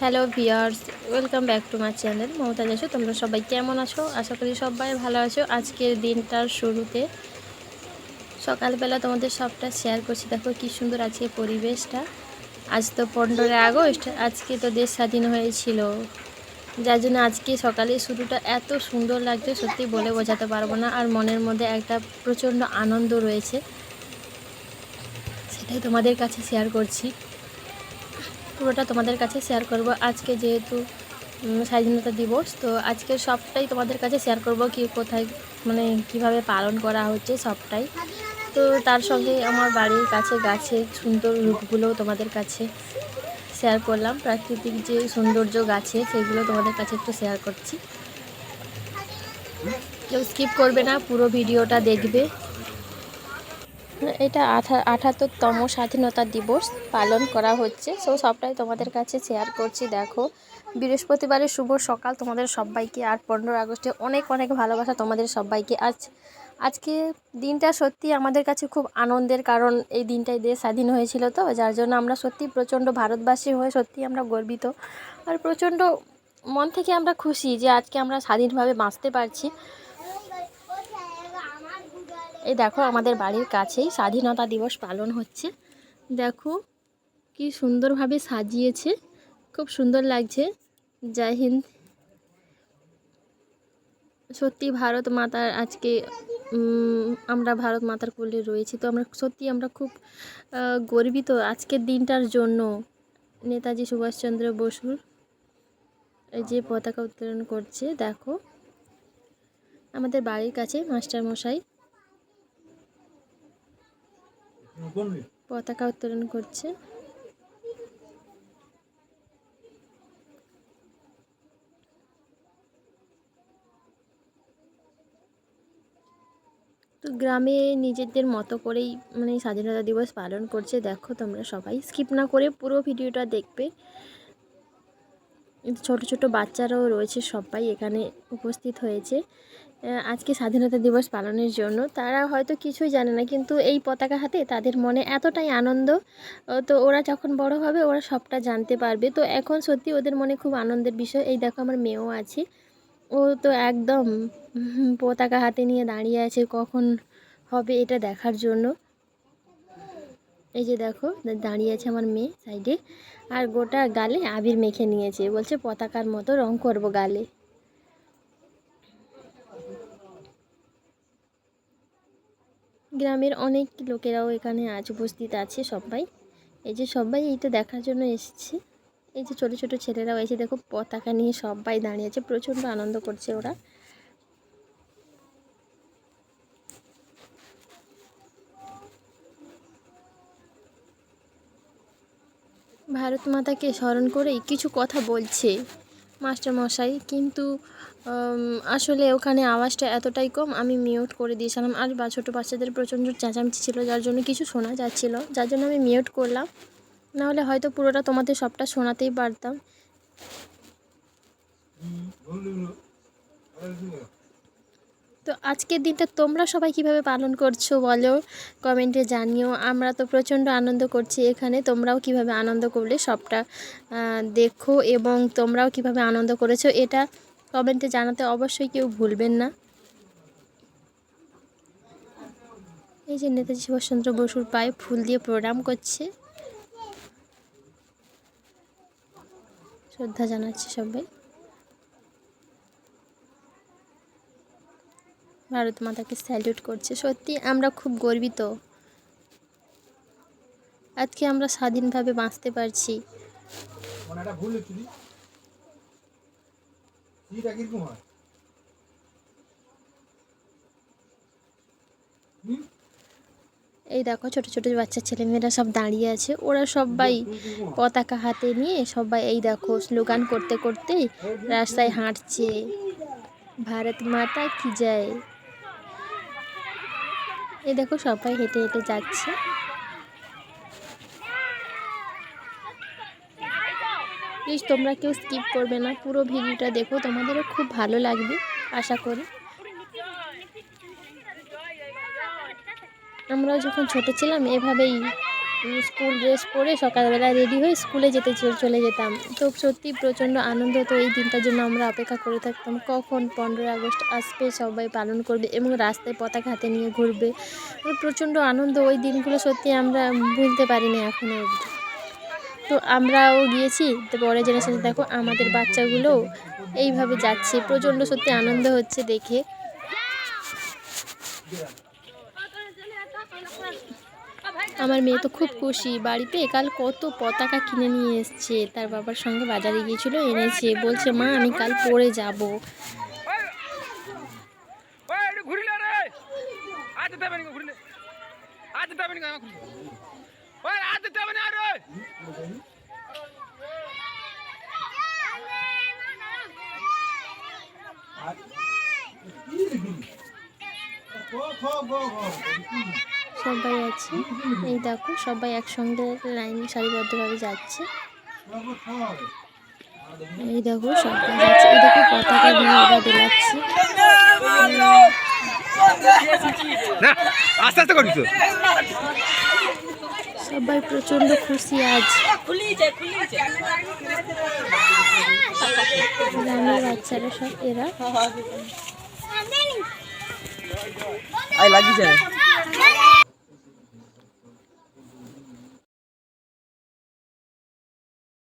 Hello viewers welcome back to my channel Mamata আছো তোমরা সবাই কেমন আছো? আশা করি সবাই ভালো আছো। আজকের দিনটার শুরুতে সকালবেলা তোমাদের সবটা শেয়ার করছি। দেখো কি সুন্দর আজকে পরিবেশটা। আজ তো পনেরোই আগস্ট, আজকে তো দেশ স্বাধীন হয়েছিল। যার জন্য আজকে সকালে শুরুটা এত সুন্দর লাগছে, সত্যি বলে বোঝাতে পারব না। আর মনের মধ্যে একটা প্রচণ্ড আনন্দ রয়েছে। সেটাই তোমাদের কাছে শেয়ার করছি। পুরোটা তোমাদের কাছে শেয়ার করব। আজকে যেহেতু স্বাধীনতা দিবস, তো আজকে সবটাই তোমাদের কাছে শেয়ার করব কি কোথায় মানে কীভাবে পালন করা হচ্ছে সবটাই। তো তার সঙ্গে আমার বাড়ির কাছে গাছের সুন্দর রূপগুলো তোমাদের কাছে শেয়ার করলাম। প্রাকৃতিক যে সৌন্দর্য গাছে, সেগুলো তোমাদের কাছে একটু শেয়ার করছি। কেউ স্কিপ করবে না, পুরো ভিডিওটা দেখবে। এটা আঠা, আঠাত্তরতম স্বাধীনতা দিবস পালন করা হচ্ছে। সো সবটাই তোমাদের কাছে শেয়ার করছি, দেখো। বৃহস্পতিবারের শুভ সকাল তোমাদের সবাইকে। আর পনেরো আগস্টে অনেক অনেক ভালোবাসা তোমাদের সবাইকে। আজ, আজকে দিনটা সত্যি আমাদের কাছে খুব আনন্দের কারণ এই দিনটাই দেশ স্বাধীন হয়েছিল তো। যার জন্য আমরা সত্যি প্রচণ্ড ভারতবাসী হয়ে সত্যি আমরা গর্বিত। আর প্রচণ্ড মন থেকে আমরা খুশি যে আজকে আমরা স্বাধীনভাবে বাঁচতে পারছি। এই দেখো আমাদের বাড়ির কাছেই স্বাধীনতা দিবস পালন হচ্ছে। দেখো কি সুন্দরভাবে সাজিয়েছে, খুব সুন্দর লাগছে। জয় হিন্দ। সত্যি ভারত মাতার আজকে আমরা ভারত মাতার কোলে রয়েছি। তো আমরা সত্যি আমরা খুব গর্বিত আজকের দিনটার জন্য নেতাজি সুভাষচন্দ্র বসুর যে পতাকা উত্তোলন করছে। দেখো আমাদের বাড়ির কাছে মাস্টার পতাকা উত্তোলন করছে। তো গ্রামে নিজেদের মতো করেই মানে স্বাধীনতা দিবস পালন করছে। দেখো তোমরা সবাই। স্কিপ না করে পুরো ভিডিওটা দেখবে। ছোট ছোট বাচ্চারাও রয়েছে সবাই এখানে উপস্থিত হয়েছে। আজকে স্বাধীনতা দিবস পালনের জন্য। তারা হয়তো কিছুই জানে না, কিন্তু এই পতাকা হাতে তাদের মনে এতটাই আনন্দ তো ওরা যখন বড় হবে ওরা সবটা জানতে পারবে। তো এখন সত্যি ওদের মনে খুব আনন্দের বিষয়। এই দেখো আমার মেয়েও আছে। ও তো একদম পতাকা হাতে নিয়ে দাঁড়িয়ে আছে কখন হবে এটা দেখার জন্য। এই যে দেখো দাঁড়িয়ে আছে আমার মেয়ে সাইডে। আর গোটা গালে আবির মেখে নিয়েছে। বলছে পতাকার মতো রং করব গালে। গ্রামের অনেক লোকেরাও এখানে আজ উপস্থিত আছে সবাই। এই যে সবাই এইটা দেখার জন্য এসেছে। এই যে ছোট ছোট ছেলেরাও এসে দেখো পতাকা নিয়ে সবাই দাঁড়িয়ে আছে। প্রচণ্ড আনন্দ করছে ওরা। ভারত মাতাকে স্মরণ করেই কিছু কথা বলছে মাস্টারমশাই। কিন্তু আসলে ওখানে আওয়াজটা এতটাই কম, আমি মিউট করে দিয়েছিলাম। আর বা, ছোটো বাচ্চাদের প্রচণ্ড চেঁচামেচি ছিল, যার জন্য কিছু শোনা যাচ্ছিল। যার জন্য আমি মিউট করলাম। নাহলে হয়তো পুরোটা তোমাদের সবটা শোনাতেই পারতাম। তো আজকের দিনটা তোমরা সবাই কীভাবে পালন করছ বলো? কমেন্টে জানিও। আমরা তো প্রচণ্ড আনন্দ করছি এখানে। তোমরাও কীভাবে আনন্দ করলে সবটা দেখো এবং তোমরাও কীভাবে আনন্দ করেছ এটা কমেন্টে জানাতে অবশ্যই কেউ ভুলবেন না। এই যে নেতাজি সুভাষচন্দ্র বসুর পায়ে ফুল দিয়ে প্রোগ্রাম করছে। শ্রদ্ধা জানাচ্ছে সবাই। ভারত মাতাকে স্যালুট করছে। সত্যি আমরা খুব গর্বিত। আজকে আমরা স্বাধীনভাবে বাঁচতে পারছি। মানে? এই দেখো ছোট ছোট বাচ্চা ছেলেমেয়েরা সব দাঁড়িয়ে আছে। ওরা সবাই পতাকা হাতে নিয়ে সবাই এই দেখো স্লোগান করতে করতে রাস্তায় হাঁটছে। ভারত মাতা কি যায় এই দেখো সবাই হেঁটে হেঁটে যাচ্ছে। প্লিজ তোমরা কেউ স্কিপ করবে না, পুরো ভিডিওটা দেখো, তোমাদেরও খুব ভালো লাগবে, আশা করি। আমরা যখন ছোট ছিলাম, এভাবেই স্কুল ড্রেস পরে সকালবেলা রেডি হয়ে স্কুলে যেতে চলে যেতাম। তো সত্যি প্রচণ্ড আনন্দ হতো এই দিনটার জন্য আমরা অপেক্ষা করে থাকতাম কখন পনেরোই আগস্ট আসবে, সবাই পালন করবে এবং রাস্তায় পতাকা হাতে নিয়ে ঘুরবে। প্রচণ্ড আনন্দ, ওই দিনগুলো সত্যি আমরা ভুলতে পারিনি এখনও অবধি। তো আমরাও গিয়েছি, তো পরের জেনারেশনে দেখো আমাদের বাচ্চাগুলো এইভাবে যাচ্ছে, প্রচণ্ড সত্যি আনন্দ হচ্ছে দেখে। আমার মেয়ে তো খুব খুশি। বাড়িতে কাল কত পতাকা কিনে নিয়ে এসছে। তার বাবার সঙ্গে বাজারে গিয়েছিল এনেছে। বলছে মা আমি কাল পরে যাব। ওই একটু ঘুরিলে। রে সবাই আছে। এই দেখো সবাই একসঙ্গে লাইন সারিবদ্ধভাবে যাচ্ছে। এই দেখো সবাই যাচ্ছে। এই দেখো পতাকা নিয়ে ওরা দোলাচ্ছে। আস্তে আস্তে করবি তো। সবাই প্রচণ্ড খুশি আজ। গ্রামের বাচ্চারা সব এরা। আই লাগিয়েছে